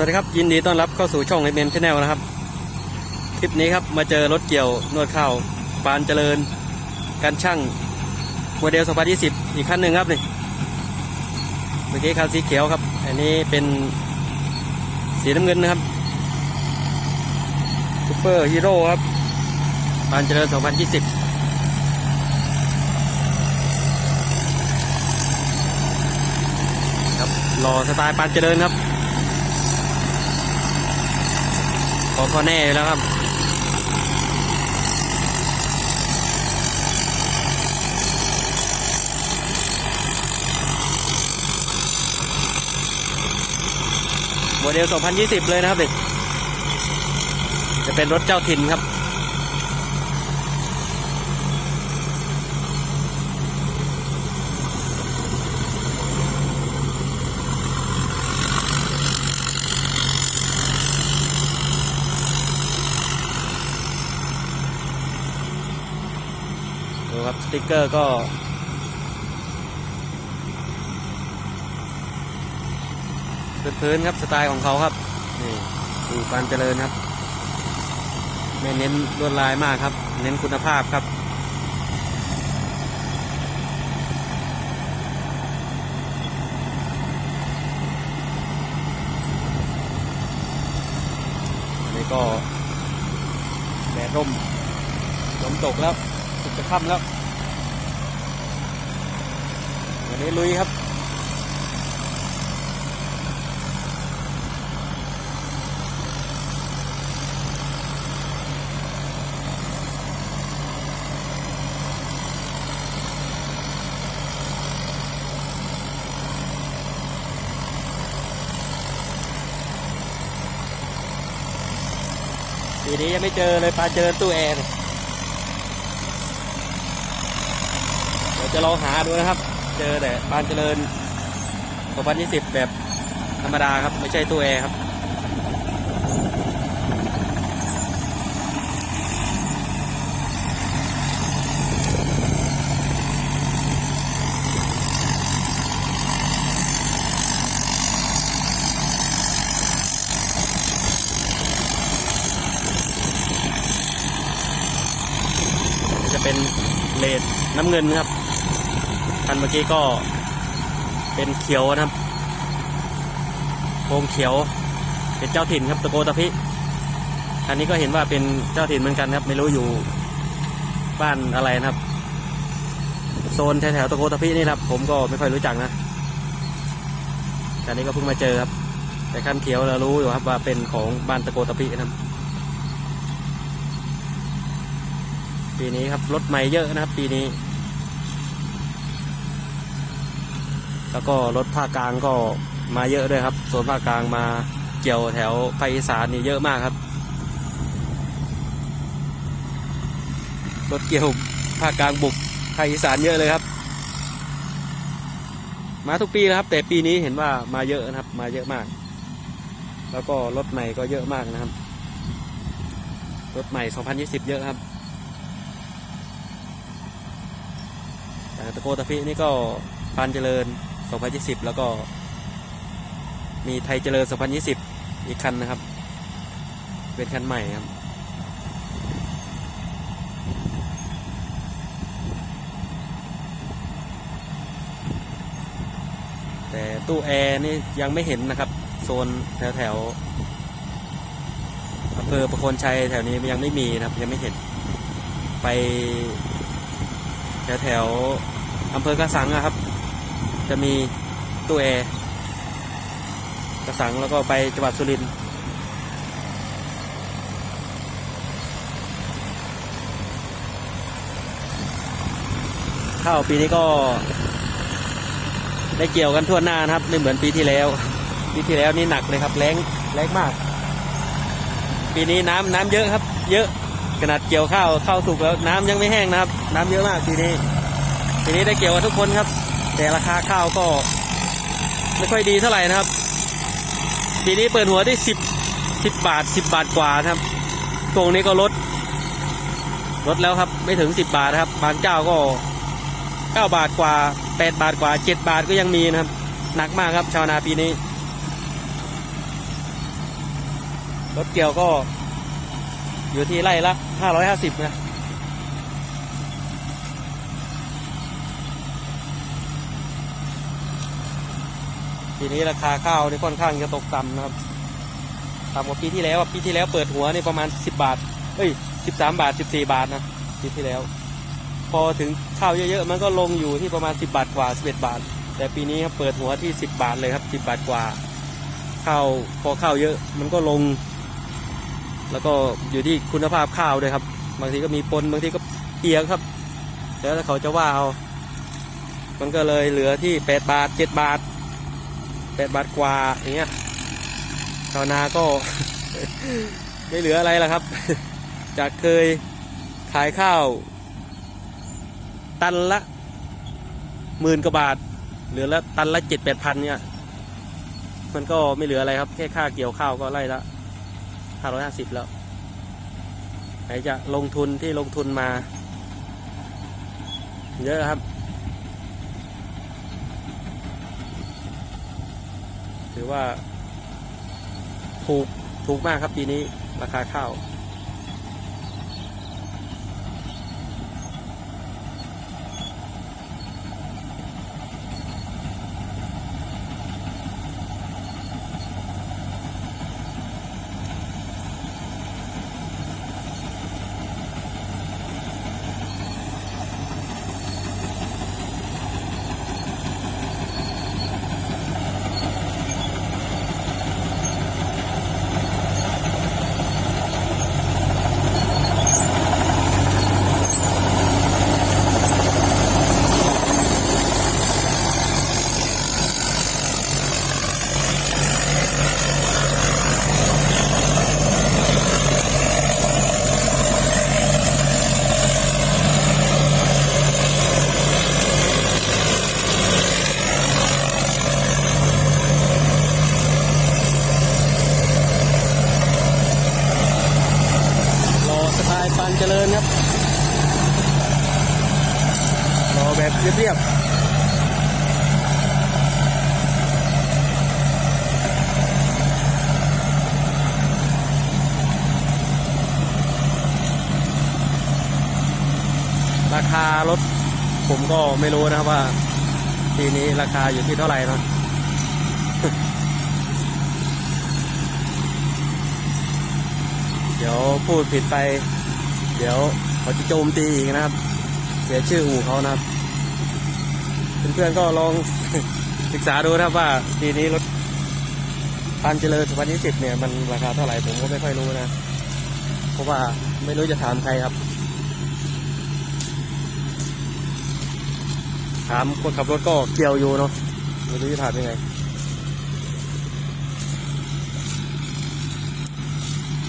วัสดีครับ ยินดีต้อนรับเข้าสู่ช่องไอเมนชาแนลนะครับ คลิปนี้ครับมาเจอรถเกี่ยวนวดข้าวปานเจริญ การช่างโมเดล 2020 อีกคันหนึ่งครับนี่เมื่อกี้คันสีเขียวครับ อันนี้เป็นสีน้ำเงินนะครับซูเปอร์ฮีโร่ครับปานเจริญ 2020ครับรอสไตล์ปานเจริญครับ ขอพอแน่แล้วครับโมเดล 2020 เลยนะครับเด็กจะเป็นรถเจ้าถิ่นครับ ติกเกอร์ก็ พื้นๆครับสไตล์ของเขาครับ นี่ดูปานเจริญครับ ไม่เน้นลวดลายมากครับ เน้นคุณภาพครับนนี้ก็แดดร่มลมตกแล้วสุดจะค่ำแล้ว วันนี้ลุยครับปีนี้ยังไม่เจอเลยปลาเจอตู้แอร์เนี่ยเดี๋ยวจะลองหาดูนะครับ เจอแต่ปานเจริญ 2020 แบบธรรมดาครับ ไม่ใช่ตู้แอร์ครับ จะเป็นเลดน้ำเงินครับ คันเมื่อกี้ก็เป็นเขียวนะครับโครงเขียว เป็นเจ้าถิ่นครับตะโกตะพิคันนี้ก็เห็นว่าเป็นเจ้าถิ่นเหมือนกันครับ ไม่รู้อยู่บ้านอะไรนะครับ โซนแถวๆตะโกตะพินี่ครับ ผมก็ไม่ค่อยรู้จักนะคันนี้ก็เพิ่งมาเจอครับ แต่คันเขียวเรารู้อยู่ครับว่าเป็นของบ้านตะโกตะพินะครับปีนี้ครับรถใหม่เยอะนะครับ ปีนี้ แล้วก็รถภาคกลางก็มาเยอะด้วยครับโซนภาคกลางมาเกี่ยวแถวภาคอีสานนี่เยอะมากครับ รถเกี่ยวภาคกลางบุกภาคอีสานเยอะเลยครับ มาทุกปีนะครับ แต่ปีนี้เห็นว่ามาเยอะนะครับ มาเยอะมาก แล้วก็รถใหม่ก็เยอะมากนะครับ รถใหม่ 2020 เยอะครับแต่ตะโกตะพินี่ก็ปานเจริญ 2020 แล้วก็ มีไทยเจริญ 2020 อีกคันนะครับ เป็นคันใหม่ครับแต่ตู้แอร์นี่ยังไม่เห็นนะครับ โซนแถวแถวอำเภอประโคนชัยแถวนี้ยังไม่มีนะครับ ยังไม่เห็น ไป แถวแถวอำเภอกระสังอะครับ จะมีตู้แอร์กระสังแล้วก็ไปจังหวัดสุรินทร์ข้าวปีนี้ก็ ได้เกี่ยวกันทั่วหน้านะครับ ไม่เหมือนปีที่แล้ว ปีที่แล้วนี่หนักเลยครับแรงแรงมาก ปีนี้น้ำน้ำเยอะครับ เยอะขนาดเกี่ยวข้าวข้าวสุกแล้วน้ำยังไม่แห้งนะครับ น้ำเยอะมากปีนี้ ปีนี้ได้เกี่ยวกับทุกคนครับ แต่ราคาข้าวก็ไม่ค่อยดีเท่าไหร่นะครับ ปีนี้เปิดหัวได้สิบสิบบาทสิบบาทกว่านะครับตรงนี้ก็ลด ลดแล้วครับไม่ถึงสิบบาทนะครับบางเจ้าก็เก้าบาทกว่าแปดบาทกว่าเจ็ดบาทก็ยังมีนะครับ หนักมากครับชาวนาปีนี้ รถเกี่ยวก็อยู่ที่ไร่ละห้าร้อยห้าสิบนะ ปีนี้ราคาข้าวนี่ค่อนข้างจะตกต่ำนะครับต่ำกว่าปีที่แล้วปีที่แล้วเปิดหัวนี่ประมาณสิบบาทเอ้ยสิบสามบาทสิบสี่บาทนะปีที่แล้ว พอถึงข้าวเยอะๆมันก็ลงอยู่ที่ประมาณสิบบาทกว่าสิบเอ็ดบาท แต่ปีนี้ครับเปิดหัวที่สิบบาทเลยครับสิบบาทกว่าข้าวพอข้าวเยอะมันก็ลง แล้วก็อยู่ที่คุณภาพข้าวด้วยครับ บางทีก็มีปนบางทีก็เปียกครับ แล้วเขาจะว่าเอา มันก็เลยเหลือที่แปดบาทเจ็ดบาท แปดบาทกว่าอย่างเงี้ยชาวนาก็ ไม่เหลืออะไรแล้วครับ จากเคยขายข้าว ตันละหมื่นกว่าบาท เหลือละตันละเจ็ดแปดพันเนี่ยมันก็ไม่เหลืออะไรครับแค่ค่าเกี่ยวข้าวก็ไล่ละห้าร้อยห้าสิบแล้วไหนจะลงทุนที่ลงทุนมา เยอะครับ ถือว่าถูกถูกมากครับปีนี้ราคาข้าว แบบเรียบๆ ราคารถผมก็ไม่รู้นะครับว่าปีนี้ราคาอยู่ที่เท่าไหร่นะเดี๋ยวพูดผิดไป เดี๋ยวเขาจะโจมตีอีกนะครับ เสียชื่ออู่เขานะครับ เพื่อนๆก็ลองศึกษาดูนะครับว่าปีนี้รถปันเจริญสุพรรณยี่สิบเนี่ยมันราคาเท่าไหร่ผมก็ไม่ค่อยรู้นะ เพราะว่าไม่รู้จะถามใครครับ ถามคนขับรถก็เกี่ยวอยู่เนาะไม่รู้จะถามยังไง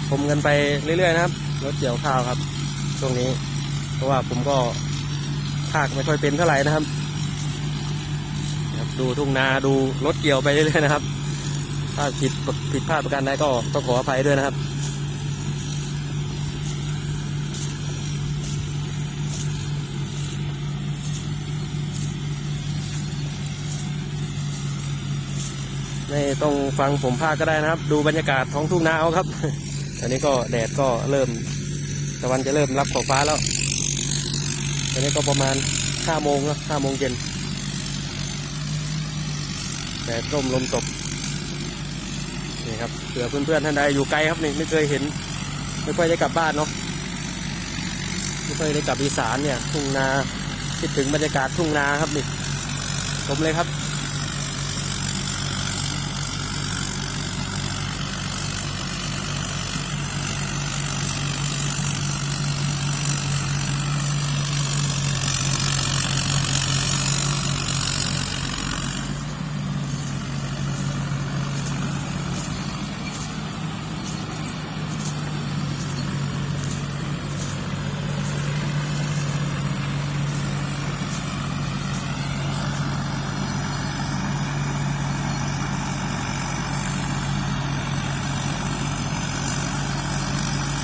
ชมกันไปเรื่อยๆนะครับรถเกี่ยวข้าวครับ ช่วงนี้ เพราะว่าผมก็ภาคไม่ค่อยเป็นเท่าไหร่นะครับ ดูทุ่งนาดูรถเกี่ยวไปเรื่อยๆนะครับ ถ้าผิดผิดพลาดประการใดก็ต้องขออภัยด้วยนะครับไม่ต้องฟังผมพากก็ได้นะครับ ดูบรรยากาศท้องทุ่งนาเอาครับตอนนี้ก็แดดก็เริ่มตะวันจะเริ่มรับขอบฟ้าแล้วตอนนี้ก็ประมาณห้าโมงแล้วห้าโมงเย็น ดดร่มลมตกนี่ครับเผื่อเพื่อนๆท่านใดอยู่ไกลครับนี่ไม่เคยเห็น ไม่ค่อยได้กลับบ้านเนาะไม่ค่อยได้กลับอีสานเนี่ยทุ่งนาคิดถึงบรรยากาศทุ่งนาครับนี่ชมเลยครับ